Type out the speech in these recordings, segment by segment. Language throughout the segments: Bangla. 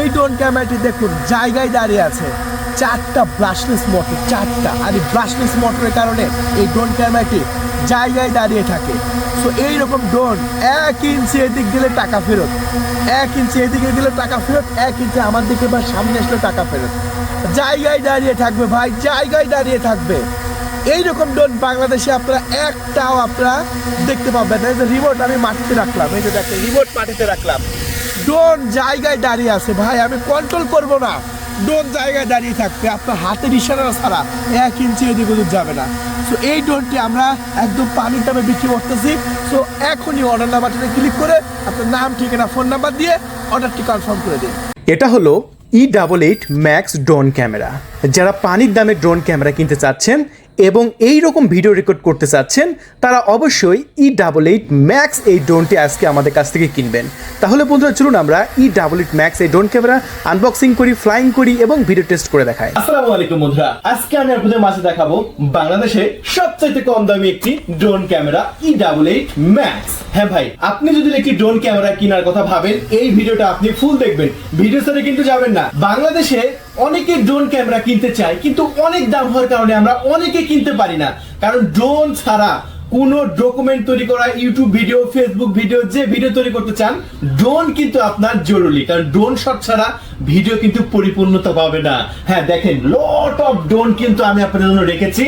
এই ড্রোন ক্যামেরাটি দেখুন, জায়গায় দাঁড়িয়ে আছে। চারটা ব্রাশলেস মোটর চারটা। আর এই ব্রাশলেস মোটরের কারণে এই ড্রোন ক্যামেরাটি জায়গায় দাঁড়িয়ে থাকে। সো এইরকম ড্রোন এক ইঞ্চি এদিক গেলে টাকা ফেরত। এক ইঞ্চি এদিকে গেলে টাকা ফেরত, এক ইঞ্চি আমার দিকে বা সামনে আসলে টাকা ফেরত। জায়গায় দাঁড়িয়ে থাকবে ভাই, জায়গায় দাঁড়িয়ে থাকবে। এইরকম ড্রোন বাংলাদেশে আপনারা একটাও আপনারা দেখতে পাবেন এই যে রিমোট আমি মাটিতে রাখলাম, এই যে দেখেন রিমোট মাটিতে রাখলাম। ড্রোন জায়গায় দাঁড়িয়ে আছে, ভাই, আমি কন্ট্রোল করব না। ডোন জায়গায় দাঁড়িয়ে থাকবে আপনার হাতের ইশারা ছাড়া এক ইঞ্চি এদিক ওদিক যাবে না। সো এই ডোনটি আমরা একদম পানির দামে বিক্রি করতেছি। সো এখনই অর্ডার নাম্বারটাতে ক্লিক করে আপনার নাম, ঠিকানা ফোন নাম্বার দিয়ে অর্ডারটি কনফার্ম করে দিন। এটা হলো E double eight max drone camera যারা পানির দামে ড্রোন ক্যামেরা কিনতে চাচ্ছেন এবং এই রকম ভিডিও রেকর্ড করতে চাচ্ছেন, তারা অবশ্যই ই ডাবল এইট ম্যাক্স এই ড্রোনটি আজকে আমাদের কাছ থেকে কিনবেন। তাহলে বন্ধুরা, চলুন আমরা ই ডাবল এইট ম্যাক্স এই ড্রোন ক্যামেরা আনবক্সিং করি ফ্লাইং করি এবং ভিডিও টেস্ট করে দেখাই। আসসালামু আলাইকুম বন্ধুরা, আজকে আমি আপনাদের মাঝে দেখাবো বাংলাদেশে সবচাইতে কম দামি একটি drone camera E double eight max হ্যাঁ ভাই, আপনি যদি একটি ড্রোন ক্যামেরা কেনার কথা ভাবেন, এই ভিডিওটা আপনি ফুল দেখবেন। ভিডিও সাথে কিন্তু যাবেন না। বাংলাদেশে অনেকে ড্রোন ক্যামেরা কিনতে চাই কিন্তু অনেক দাম হওয়ার কারণে আমরা অনেকে কিনতে পারি না। কারণ ড্রোন ছাড়া কোনো ডকুমেন্ট তৈরি করা ইউটিউব ভিডিও ফেসবুক ভিডিও যে ভিডিও তৈরি করতে চান ড্রোন কিন্তু আপনার জরুরি। কারণ ড্রোন শট ছাড়া ভিডিও কিন্তু পরিপূর্ণতা পাবে না। হ্যাঁ দেখেন লট অফ ড্রোন কিন্তু আমি আপনাদের জন্য রেখেছি।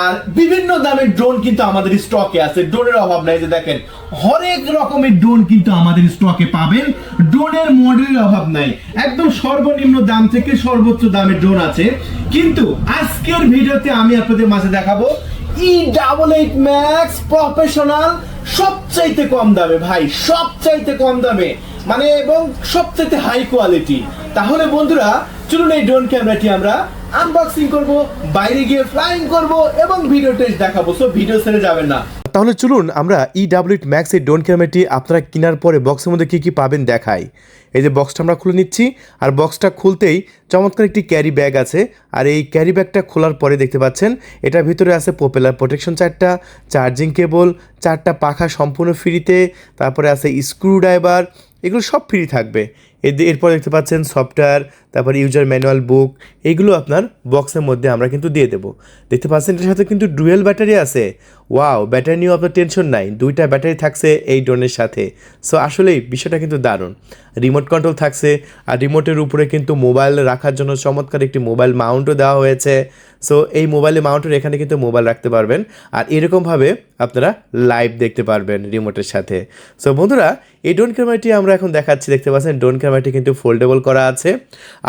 আর বিভিন্ন দামের ড্রোন কিন্তু আমাদের স্টকে আছে। ড্রোনের অভাব নাই যে দেখেন, হরেক রকমের ড্রোন কিন্তু আমাদের স্টকে পাবেন। ড্রোনের মডেলের অভাব নাই। একদম সর্বনিম্ন দাম থেকে সর্বোচ্চ দামের ড্রোন আছে। কিন্তু আজকের ভিডিওতে আমি আপনাদের মাঝে দেখাবো E double eight max professional সবচাইতে কম দামে, ভাই, সবচাইতে কম দামে মানে এবং সবচাইতে হাই কোয়ালিটি তাহলে বন্ধুরা, চলুন এই ড্রোন ক্যামেরাটি আমরা আনবক্সিং করব, বাইরে গিয়ে ফ্লাইং করব এবং ভিডিও টেস্ট দেখাবো। সো ভিডিও ছেড়ে যাবেন না। তাহলে চলুন আমরা ই ডাব্লিউ এইট ম্যাক্স এই ড্রোন ক্যামেরাটি আপনারা কেনার পরে বক্সের মধ্যে কী কী পাবেন দেখাই। এই যে বক্সটা আমরা খুলে নিচ্ছি, আর বক্সটা খুলতেই চমৎকার একটি ক্যারি ব্যাগ আছে। আর এই ক্যারি ব্যাগটা খোলার পরে দেখতে পাচ্ছেন, এটার ভিতরে আছে পপুলার প্রোটেকশন চারটা চার্জিং কেবল চারটা পাখা সম্পূর্ণ ফ্রিতে তারপরে আছে স্ক্রু ড্রাইভার এগুলো সব ফ্রি থাকবে। এরপর দেখতে পাচ্ছেন সফটওয়্যার তারপর ইউজার ম্যানুয়াল বুক এগুলো আপনার বক্সের মধ্যে আমরা কিন্তু দিয়ে দেবো। দেখতে পাচ্ছেন এটার সাথে কিন্তু ডুয়েল ব্যাটারি আছে। ওয়াও ব্যাটারি নিয়েও আপনার টেনশন নাই, দুইটা ব্যাটারি থাকছে এই ড্রোনের সাথে। সো আসলেই বিষয়টা কিন্তু দারুণ। রিমোট কন্ট্রোল থাকছে, আর রিমোটের উপরে কিন্তু মোবাইল রাখার জন্য চমৎকার একটি মোবাইল মাউন্টও দেওয়া হয়েছে। সো এই মোবাইলে মাউন্টের এখানে কিন্তু মোবাইল রাখতে পারবেন, আর এরকমভাবে আপনারা লাইভ দেখতে পারবেন রিমোটের সাথে। সো বন্ধুরা, এই ড্রোন ক্যামেরাটি আমরা এখন দেখাচ্ছি, দেখতে পাচ্ছেন ড্রোন ক্যামেরাটি কিন্তু ফোল্ডেবল করা আছে।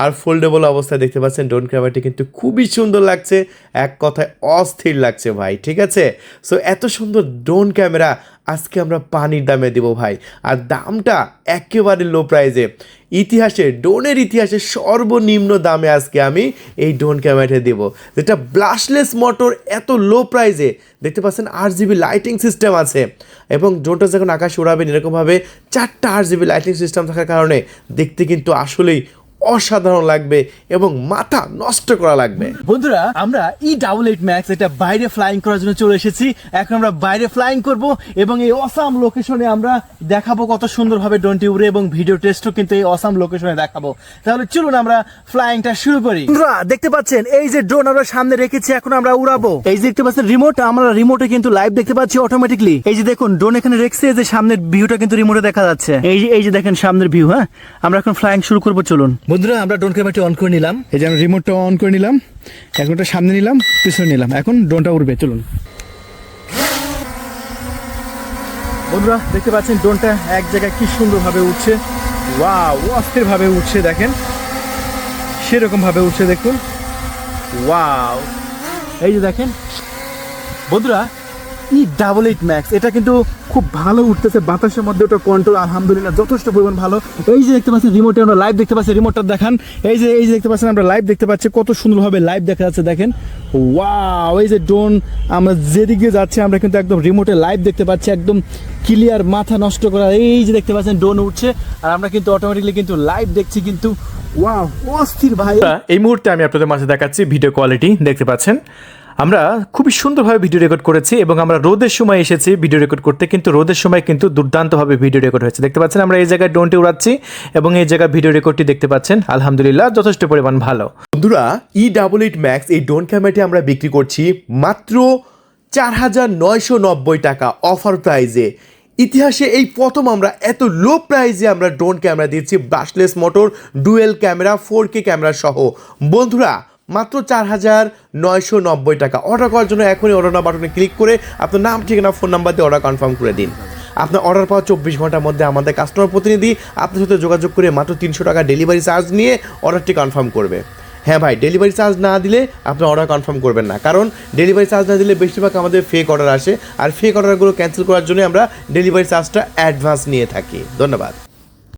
আর ফোল্ডেবল অবস্থায় দেখতে পাচ্ছেন ড্রোন ক্যামেরাটি কিন্তু খুবই সুন্দর লাগছে। এক কথায় অস্থির লাগছে ভাই, ঠিক আছে? সো এত সুন্দর ড্রোন ক্যামেরা আজকে আমরা পানির দামে দেব ভাই। আর দামটা একেবারে লো প্রাইজে ইতিহাসে, ড্রোনের ইতিহাসে সর্বনিম্ন দামে আজকে আমি এই ড্রোন ক্যামেরাটা দেবো। যেটা ব্লাশলেস মোটর এত লো প্রাইজে দেখতে পাচ্ছেন আট জিবি লাইটিং সিস্টেম আছে। এবং ড্রোনটা যখন আকাশে উড়াবেন, এরকমভাবে চারটা আট জিবি লাইটিং সিস্টেম থাকার কারণে দেখতে কিন্তু আসলেই অসাধারণ লাগবে এবং মাথা নষ্ট করা লাগবে। বন্ধুরা আমরা ই ডাবল এইট ম্যাক্স এটা বাইরে ফ্লাইং করার জন্য চলে এসেছি। এখন আমরা বাইরে ফ্লাইং করব এবং এই অসাম লোকেশনে আমরা দেখাবো কত সুন্দরভাবে ড্রোনটি উড়ে এবং ভিডিও টেস্টও কিন্তু এই অসাম লোকেশনে দেখাবো। তাহলে চলুন আমরা ফ্লাইংটা শুরু করি। বন্ধুরা দেখতে পাচ্ছেন এই যে ড্রোন আমরা সামনে রেখেছি এখন আমরা উড়াবো। এই যে দেখতে পাচ্ছেন রিমোট আমরা রিমোটে কিন্তু লাইভ দেখতে পাচ্ছি অটোমেটিকলি এই যে দেখুন ড্রোন এখানে রেখেছে এই যে সামনের ভিউটা কিন্তু রিমোটে দেখা যাচ্ছে। এই যে এই যে দেখেন সামনের ভিউ হ্যাঁ? আমরা এখন ফ্লাইং শুরু করব চলুন। বন্ধুরা, আমরা ড্রোন ক্যামেরাটি অন করে নিলাম। এই যে আমি রিমোটটা অন করে নিলাম। এখন ওটা সামনে নিলাম, পিছনে নিলাম। এখন ড্রোনটা উঠবে চলুন। বন্ধুরা, দেখতে পাচ্ছেন ড্রোনটা এক জায়গায় কি সুন্দরভাবে উঠছে ওয়াও অস্থির ভাবে উঠছে দেখেন। সেরকমভাবে উঠছে দেখুন। ওয়াও এই যে দেখেন। বন্ধুরা ডাবল এইট ম্যাক্স এটা কিন্তু খুব ভালো উঠতেছে, বাতাসের মধ্যে ওটা কন্ট্রোল আলহামদুলিল্লাহ, যথেষ্ট পরিমাণ ভালো। এই যে দেখতে পাচ্ছেন রিমোটে আমরা লাইভ দেখতে পাচ্ছি রিমোটটা দেখান। এই যে এই যে দেখতে পাচ্ছেন, আমরা লাইভ দেখতে পাচ্ছি, কত সুন্দরভাবে লাইভ দেখা যাচ্ছে, দেখেন। ওয়াও এই যে ড্রোন আমরা যেদিকে যাচ্ছি, আমরা কিন্তু একদম রিমোটে লাইভ দেখতে পাচ্ছি, একদম ক্লিয়ার মাথা নষ্ট করা, এই যে দেখতে পাচ্ছেন ড্রোন উঠছে। আর আমরা কিন্তু অটোমেটিকলি কিন্তু লাইভ দেখছি, কিন্তু ওয়াও অস্থির ভাই। এই মুহূর্তে আমি আপনাদের মাঝে দেখাচ্ছি ভিডিও কোয়ালিটি দেখতে পাচ্ছেন? আমরা খুবই সুন্দরভাবে ভিডিও রেকর্ড করেছি এবং আমরা রোদের সময় এসেছি ভিডিও রেকর্ড করতে, কিন্তু রোদের সময় কিন্তু দুর্দান্তভাবে ভিডিও রেকর্ড হয়েছে। দেখতে পাচ্ছেন, আমরা এই জায়গায় ড্রোনটি উড়াচ্ছি এবং এই জায়গায় ভিডিও রেকর্ডটি দেখতে পাচ্ছেন। আলহামদুলিল্লাহ, যথেষ্ট পরিমাণ ভালো। বন্ধুরা ই ডাবল এইট ম্যাক্স এই ড্রোন ক্যামেরাটি আমরা বিক্রি করছি মাত্র চার হাজার নয়শো নব্বই টাকা অফার প্রাইজে ইতিহাসে এই প্রথম আমরা এত লো প্রাইজে আমরা ড্রোন ক্যামেরা দিচ্ছি brushless motor dual camera four K camera সহ। বন্ধুরা মাত্র চার হাজার নয়শো নব্বই টাকা। অর্ডার করার জন্য এখনই অর্ডার বাটনে ক্লিক করে আপনার নাম, ঠিকানা ফোন নাম্বার দিয়ে অর্ডার কনফার্ম করে দিন। আপনার অর্ডার পাওয়া চব্বিশ ঘণ্টার মধ্যে আমাদের কাস্টমার প্রতিনিধি আপনার সাথে যোগাযোগ করে মাত্র তিনশো টাকা ডেলিভারি চার্জ নিয়ে অর্ডারটি কনফার্ম করবে। হ্যাঁ ভাই ডেলিভারি চার্জ না দিলে আপনি অর্ডার কনফার্ম করবেন না। কারণ ডেলিভারি চার্জ না দিলে বেশিরভাগ আমাদের ফেক অর্ডার আসে। আর ফেক অর্ডারগুলো ক্যান্সেল করার জন্য আমরা ডেলিভারি চার্জটা অ্যাডভান্স নিয়ে থাকি। ধন্যবাদ।